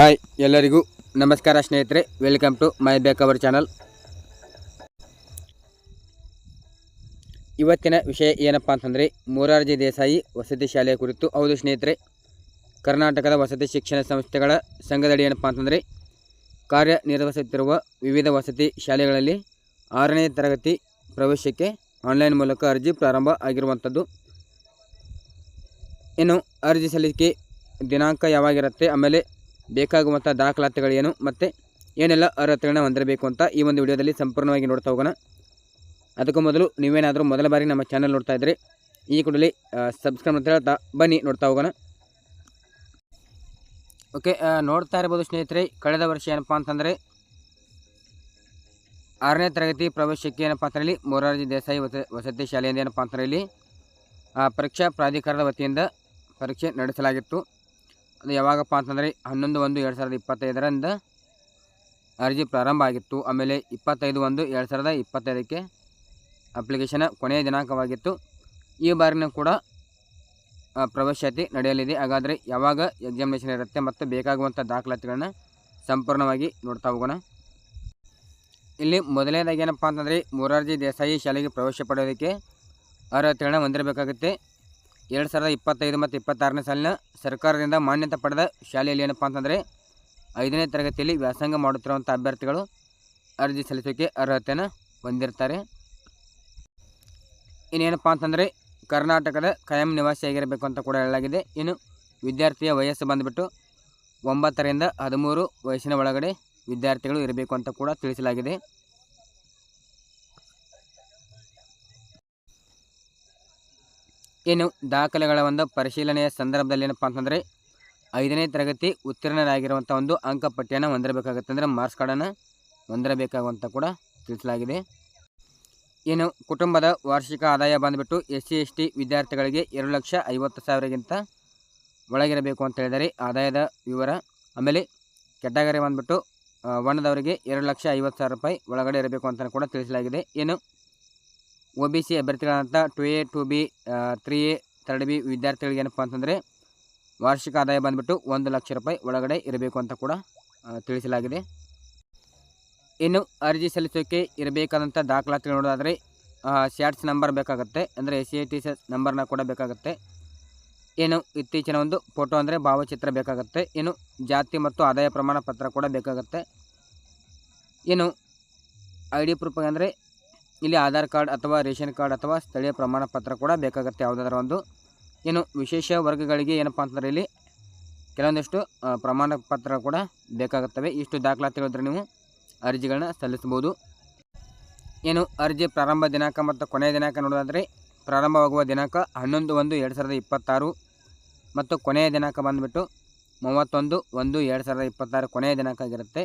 Hi, ಎಲ್ಲರಿಗೂ ನಮಸ್ಕಾರ ಸ್ನೇಹಿತರೆ. ವೆಲ್ಕಮ್ ಟು ಮೈ ಬೇಕ್ ಅವರ್ ಚಾನಲ್ ಇವತ್ತಿನ ವಿಷಯ ಏನಪ್ಪ ಅಂತಂದರೆ, ಮೂರಾರ್ಜಿ ದೇಸಾಯಿ ವಸತಿ ಶಾಲೆಯ ಕುರಿತು. ಹೌದು ಸ್ನೇಹಿತರೆ, ಕರ್ನಾಟಕದ ವಸತಿ ಶಿಕ್ಷಣ ಸಂಸ್ಥೆಗಳ ಸಂಘದಡಿ ಏನಪ್ಪ ಅಂತಂದರೆ, ಕಾರ್ಯನಿರ್ವಹಿಸುತ್ತಿರುವ ವಿವಿಧ ವಸತಿ ಶಾಲೆಗಳಲ್ಲಿ ಆರನೇ ತರಗತಿ ಪ್ರವೇಶಕ್ಕೆ ಆನ್ಲೈನ್ ಮೂಲಕ ಅರ್ಜಿ ಪ್ರಾರಂಭ ಆಗಿರುವಂಥದ್ದು. ಇನ್ನು ಅರ್ಜಿ ಸಲ್ಲಿಕೆ ದಿನಾಂಕ ಯಾವಾಗಿರುತ್ತೆ? ಆಮೇಲೆ ಬೇಕಾಗುವಂಥ ದಾಖಲಾತಿಗಳೇನು ಮತ್ತು ಏನೆಲ್ಲ ಅರ್ಹತೆಗಳನ್ನ ಹೊಂದಿರಬೇಕು ಅಂತ ಈ ಒಂದು ವಿಡಿಯೋದಲ್ಲಿ ಸಂಪೂರ್ಣವಾಗಿ ನೋಡ್ತಾ ಹೋಗೋಣ. ಅದಕ್ಕೂ ಮೊದಲು ನೀವೇನಾದರೂ ಮೊದಲ ಬಾರಿ ನಮ್ಮ ಚಾನಲ್ ನೋಡ್ತಾ ಇದ್ದರೆ ಈ ಕೂಡಲೇ ಸಬ್ಸ್ಕ್ರೈಬ್ ಅಂತ ಹೇಳ್ತಾ ಬನ್ನಿ ನೋಡ್ತಾ ಹೋಗೋಣ. ಓಕೆ ನೋಡ್ತಾ ಇರ್ಬೋದು ಸ್ನೇಹಿತರೆ ಕಳೆದ ವರ್ಷ ಏನಪ್ಪ ಅಂತಂದರೆ ಆರನೇ ತರಗತಿ ಪ್ರವೇಶಕ್ಕೆ ಏನಪ್ಪಾ ಅಂತ ಹೇಳಿ ಮೊರಾರ್ಜಿ ದೇಸಾಯಿ ವಸ ವಸತಿ ಶಾಲೆಯಿಂದ ಏನಪ್ಪಾ ಅಂತ ಹೇಳಿ ಆ, ಪರೀಕ್ಷಾ ಪ್ರಾಧಿಕಾರದ ವತಿಯಿಂದ ಪರೀಕ್ಷೆ ನಡೆಸಲಾಗಿತ್ತು. ಅದು ಯಾವಾಗಪ್ಪ ಅಂತಂದರೆ ಹನ್ನೊಂದು ಒಂದು ಎರಡು ಸಾವಿರದ ಇಪ್ಪತ್ತೈದರಿಂದ ಅರ್ಜಿ ಪ್ರಾರಂಭ ಆಗಿತ್ತು. ಆಮೇಲೆ ಇಪ್ಪತ್ತೈದು ಒಂದು ಎರಡು ಸಾವಿರದ ಇಪ್ಪತ್ತೈದಕ್ಕೆ ಅಪ್ಲಿಕೇಶನ್ ಕೊನೆಯ ದಿನಾಂಕವಾಗಿತ್ತು. ಈ ಬಾರಿನೂ ಕೂಡ ಪ್ರವೇಶಾತಿ ನಡೆಯಲಿದೆ. ಹಾಗಾದರೆ ಯಾವಾಗ ಎಕ್ಸಾಮಿನೇಷನ್ ಇರುತ್ತೆ ಮತ್ತು ಬೇಕಾಗುವಂಥ ದಾಖಲಾತಿಗಳನ್ನ ಸಂಪೂರ್ಣವಾಗಿ ನೋಡ್ತಾ ಹೋಗೋಣ. ಇಲ್ಲಿ ಮೊದಲನೇದಾಗಿ ಏನಪ್ಪ ಅಂತಂದರೆ, ಮೊರಾರ್ಜಿ ದೇಸಾಯಿ ಶಾಲೆಗೆ ಪ್ರವೇಶ ಪಡೆಯೋದಕ್ಕೆ ಅರ್ಹತೆಗಳನ್ನ ಹೊಂದಿರಬೇಕಾಗುತ್ತೆ. ಎರಡು ಸಾವಿರದ ಇಪ್ಪತ್ತೈದು ಮತ್ತು ಇಪ್ಪತ್ತಾರನೇ ಸಾಲಿನ ಸರ್ಕಾರದಿಂದ ಮಾನ್ಯತೆ ಪಡೆದ ಶಾಲೆಯಲ್ಲಿ ಏನಪ್ಪ ಅಂತಂದರೆ ಐದನೇ ತರಗತಿಯಲ್ಲಿ ವ್ಯಾಸಂಗ ಮಾಡುತ್ತಿರುವಂಥ ಅಭ್ಯರ್ಥಿಗಳು ಅರ್ಜಿ ಸಲ್ಲಿಸೋಕ್ಕೆ ಅರ್ಹತೆಯನ್ನು ಹೊಂದಿರ್ತಾರೆ. ಇನ್ನೇನಪ್ಪ ಅಂತಂದರೆ ಕರ್ನಾಟಕದ ಕಾಯಂ ನಿವಾಸಿಯಾಗಿರಬೇಕು ಅಂತ ಕೂಡ ಹೇಳಲಾಗಿದೆ. ಇನ್ನು ವಿದ್ಯಾರ್ಥಿಯ ವಯಸ್ಸು ಬಂದುಬಿಟ್ಟು ಒಂಬತ್ತರಿಂದ ಹದಿಮೂರು ವಯಸ್ಸಿನ ಒಳಗಡೆ ವಿದ್ಯಾರ್ಥಿಗಳು ಇರಬೇಕು ಅಂತ ಕೂಡ ತಿಳಿಸಲಾಗಿದೆ. ಇನ್ನು ದಾಖಲೆಗಳ ಒಂದು ಪರಿಶೀಲನೆಯ ಸಂದರ್ಭದಲ್ಲಿ ಏನಪ್ಪ ಅಂತಂದರೆ ಐದನೇ ತರಗತಿ ಉತ್ತೀರ್ಣರಾಗಿರುವಂಥ ಒಂದು ಅಂಕಪಟ್ಟಿಯನ್ನು ಹೊಂದಿರಬೇಕಾಗತ್ತೆ ಅಂದರೆ ಮಾರ್ಕ್ಸ್ ಕಾರ್ಡನ್ನು ಹೊಂದಿರಬೇಕಾಗುವಂಥ ಕೂಡ ತಿಳಿಸಲಾಗಿದೆ. ಇನ್ನು ಕುಟುಂಬದ ವಾರ್ಷಿಕ ಆದಾಯ ಬಂದುಬಿಟ್ಟು ಎಸ್ ಸಿ ಎಸ್ ಟಿ ವಿದ್ಯಾರ್ಥಿಗಳಿಗೆ ಎರಡು ಲಕ್ಷ ಐವತ್ತು ಸಾವಿರಗಿಂತ ಒಳಗಿರಬೇಕು ಅಂತ ಹೇಳಿದರೆ ಆದಾಯದ ವಿವರ. ಆಮೇಲೆ ಕೆಟಗರಿ ಬಂದುಬಿಟ್ಟು ಒಣದವರಿಗೆ ಎರಡು ಲಕ್ಷ ಐವತ್ತು ಸಾವಿರ ರೂಪಾಯಿ ಒಳಗಡೆ ಇರಬೇಕು ಅಂತ ಕೂಡ ತಿಳಿಸಲಾಗಿದೆ. ಇನ್ನು O B C ಅಭ್ಯರ್ಥಿಗಳಾದಂಥ two A, two B three A third B ವಿದ್ಯಾರ್ಥಿಗಳಿಗೆ ಏನಪ್ಪ ಅಂತಂದರೆ ವಾರ್ಷಿಕ ಆದಾಯ ಬಂದುಬಿಟ್ಟು ಒಂದು ಲಕ್ಷ ರೂಪಾಯಿ ಒಳಗಡೆ ಇರಬೇಕು ಅಂತ ಕೂಡ ತಿಳಿಸಲಾಗಿದೆ. ಇನ್ನು ಅರ್ಜಿ ಸಲ್ಲಿಸೋಕ್ಕೆ ಇರಬೇಕಾದಂಥ ದಾಖಲಾತಿ ನೋಡೋದಾದರೆ ಸ್ಯಾಟ್ಸ್ ನಂಬರ್ ಬೇಕಾಗುತ್ತೆ, ಅಂದರೆ S C I T C ನಂಬರ್ನ ಕೂಡ ಬೇಕಾಗುತ್ತೆ. ಏನು ಇತ್ತೀಚಿನ ಒಂದು ಫೋಟೋ ಅಂದರೆ ಭಾವಚಿತ್ರ ಬೇಕಾಗುತ್ತೆ ಏನು ಜಾತಿ ಮತ್ತು ಆದಾಯ ಪ್ರಮಾಣ ಪತ್ರ ಕೂಡ ಬೇಕಾಗುತ್ತೆ. ಏನು ಐ ಡಿ ಪ್ರೂಫ್ ಅಂದರೆ ಇಲ್ಲಿ ಆಧಾರ್ ಕಾರ್ಡ್ ಅಥವಾ ರೇಷನ್ ಕಾರ್ಡ್ ಅಥವಾ ಸ್ಥಳೀಯ ಪ್ರಮಾಣ ಪತ್ರ ಕೂಡ ಬೇಕಾಗುತ್ತೆ. ಯಾವುದಾದ್ರೂ ಒಂದು ಏನು ವಿಶೇಷ ವರ್ಗಗಳಿಗೆ ಏನಪ್ಪ ಅಂತಂದರೆ ಇಲ್ಲಿ ಕೆಲವೊಂದಿಷ್ಟು ಪ್ರಮಾಣ ಪತ್ರ ಕೂಡ ಬೇಕಾಗುತ್ತವೆ. ಇಷ್ಟು ದಾಖಲಾತಿಗಳಿದ್ರೆ ನೀವು ಅರ್ಜಿಗಳನ್ನ ಸಲ್ಲಿಸ್ಬೋದು ಏನು ಅರ್ಜಿ ಪ್ರಾರಂಭ ದಿನಾಂಕ ಮತ್ತು ಕೊನೆಯ ದಿನಾಂಕ ನೋಡೋದಾದರೆ ಪ್ರಾರಂಭವಾಗುವ ದಿನಾಂಕ ಹನ್ನೊಂದು ಒಂದು ಎರಡು ಸಾವಿರದ ಇಪ್ಪತ್ತಾರು ಮತ್ತು ಕೊನೆಯ ದಿನಾಂಕ ಬಂದುಬಿಟ್ಟು ಮೂವತ್ತೊಂದು ಒಂದು ಎರಡು ಸಾವಿರದ ಇಪ್ಪತ್ತಾರು ಕೊನೆಯ ದಿನಾಂಕ ಆಗಿರುತ್ತೆ.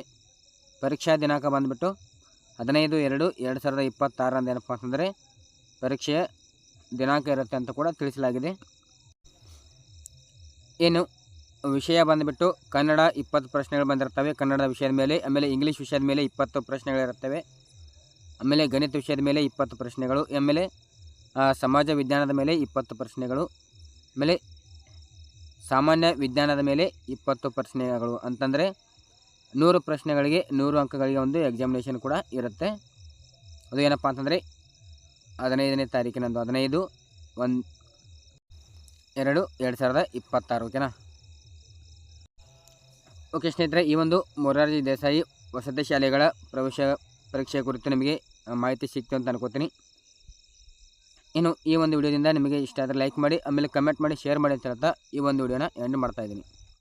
ಪರೀಕ್ಷಾ ದಿನಾಂಕ ಬಂದುಬಿಟ್ಟು ಹದಿನೈದು ಎರಡು ಎರಡು ಸಾವಿರದ ಇಪ್ಪತ್ತಾರರಂದು ಏನಪ್ಪ ಅಂತಂದರೆ ಪರೀಕ್ಷೆಯ ದಿನಾಂಕ ಇರುತ್ತೆ ಅಂತ ಕೂಡ ತಿಳಿಸಲಾಗಿದೆ. ಏನು ವಿಷಯ ಬಂದುಬಿಟ್ಟು ಕನ್ನಡ ಇಪ್ಪತ್ತು ಪ್ರಶ್ನೆಗಳು ಬಂದಿರ್ತವೆ. ಕನ್ನಡದ ವಿಷಯದ ಮೇಲೆ, ಆಮೇಲೆ ಇಂಗ್ಲೀಷ್ ವಿಷಯದ ಮೇಲೆ ಇಪ್ಪತ್ತು ಪ್ರಶ್ನೆಗಳಿರುತ್ತವೆ ಆಮೇಲೆ ಗಣಿತ ವಿಷಯದ ಮೇಲೆ ಇಪ್ಪತ್ತು ಪ್ರಶ್ನೆಗಳು, ಆಮೇಲೆ ಸಮಾಜ ವಿಜ್ಞಾನದ ಮೇಲೆ ಇಪ್ಪತ್ತು ಪ್ರಶ್ನೆಗಳು, ಆಮೇಲೆ ಸಾಮಾನ್ಯ ವಿಜ್ಞಾನದ ಮೇಲೆ ಇಪ್ಪತ್ತು ಪ್ರಶ್ನೆಗಳು ಅಂತಂದರೆ ನೂರು ಪ್ರಶ್ನೆಗಳಿಗೆ, ನೂರು ಅಂಕಗಳಿಗೆ ಒಂದು ಎಕ್ಸಾಮಿನೇಷನ್ ಕೂಡ ಇರುತ್ತೆ. ಅದು ಏನಪ್ಪ ಅಂತಂದರೆ, ಹದಿನೈದನೇ ತಾರೀಕಿನಂದು, ಹದಿನೈದು, ಒಂದು, ಎರಡು ಎರಡು ಸಾವಿರದ ಇಪ್ಪತ್ತಾರು ಓಕೆನಾ ಓಕೆ ಸ್ನೇಹಿತರೆ, ಈ ಒಂದು ಮೊರಾರ್ಜಿ ದೇಸಾಯಿ ವಸತಿ ಶಾಲೆಗಳ ಪ್ರವೇಶ ಪರೀಕ್ಷೆಯ ಕುರಿತು ನಿಮಗೆ ಮಾಹಿತಿ ಸಿಕ್ತು ಅಂತ ಅನ್ಕೋತೀನಿ. ಇನ್ನು ಈ ಒಂದು ವಿಡಿಯೋದಿಂದ ನಿಮಗೆ ಇಷ್ಟ ಆದರೆ ಲೈಕ್ ಮಾಡಿ, ಆಮೇಲೆ ಕಮೆಂಟ್ ಮಾಡಿ ಶೇರ್ ಮಾಡಿ ಅಂತ ಹೇಳ್ತಾ ಈ ಒಂದು ವಿಡಿಯೋನ ಎಂಡ್ ಮಾಡ್ತಾ ಇದ್ದೀನಿ.